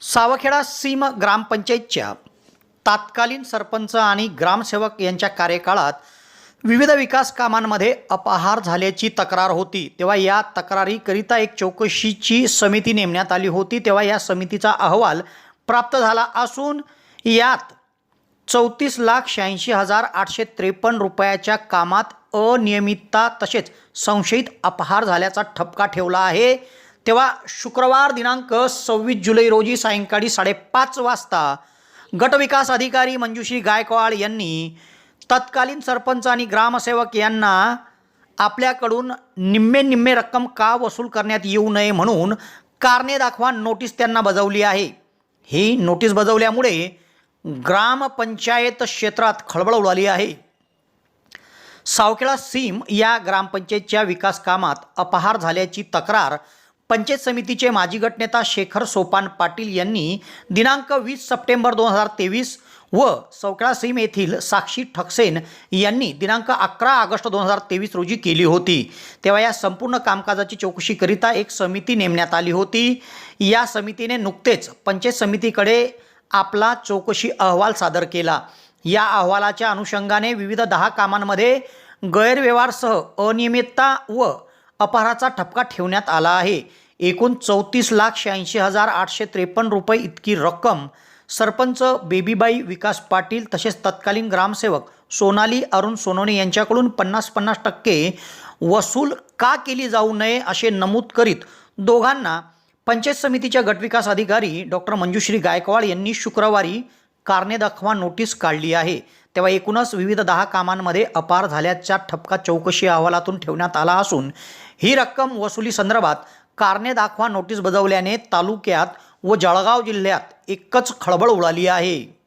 सावखेडा सीम ग्रामपंचायतच्या तात्कालीन सरपंच आणि ग्रामसेवक यांच्या कार्यकाळात विविध विकास कामांमध्ये अपहार झाल्याची तक्रार होती. तेव्हा या तक्रारीकरिता एक चौकशीची समिती नेमण्यात आली होती. तेव्हा या समितीचा अहवाल प्राप्त झाला असून यात चौतीस लाख शहाऐंशी हजार आठशे त्रेपन्न रुपयाच्या कामात अनियमितता तसेच संशयित अपहार झाल्याचा ठपका ठेवला आहे. तेव्हा शुक्रवार दिनांक सव्वीस जुलै रोजी सायंकाळी साडेपाच वाजता गटविकास अधिकारी मंजुश्री गायकवाड यांनी तत्कालीन सरपंच आणि ग्रामसेवक यांना आपल्याकडून निम्मे निम्मे रक्कम का वसूल करण्यात येऊ नये म्हणून कारणे दाखवा नोटीस त्यांना बजावली आहे. ही नोटीस बजावल्यामुळे ग्रामपंचायत क्षेत्रात खळबळ उडाली आहे. सावकेळा सीम या ग्रामपंचायतच्या विकास कामात अपहार झाल्याची तक्रार पंचायत समितीचे माजी गटनेता शेखर सोपान पाटील यांनी दिनांक वीस सप्टेंबर दोन हजार तेवीस व सौकळा सीम येथील साक्षी ठकसेन यांनी दिनांक अकरा ऑगस्ट दोन हजार तेवीस रोजी केली होती. तेव्हा या संपूर्ण कामकाजाची चौकशीकरिता एक समिती नेमण्यात आली होती. या समितीने नुकतेच पंचायत समितीकडे आपला चौकशी अहवाल सादर केला. या अहवालाच्या अनुषंगाने विविध दहा कामांमध्ये गैरव्यवहारसह अनियमितता व अपहाराचा ठपका ठेवण्यात आला आहे. एकूण चौतीस लाख शहाऐंशी हजार आठशे त्रेपन्न रुपये इतकी रक्कम सरपंच बेबीबाई विकास पाटील तसेच तत्कालीन ग्रामसेवक सोनाली अरुण सोनवणे यांच्याकडून पन्नास पन्नास टक्के वसूल का केली जाऊ नये असे नमूद करीत दोघांना पंचायत समितीच्या गटविकास अधिकारी डॉक्टर मंजुश्री गायकवाड यांनी शुक्रवारी कारणे दाखवा नोटीस काढली आहे. तेव्हा एकूणच विविध दहा कामांमध्ये अपार झाल्याचा ठपका चौकशी अहवालातून ठेवण्यात आला असून ही रक्कम वसुली संदर्भात कारणे दाखवा नोटीस बजावल्याने तालुक्यात व जळगाव जिल्ह्यात एकच खळबळ उडाली आहे.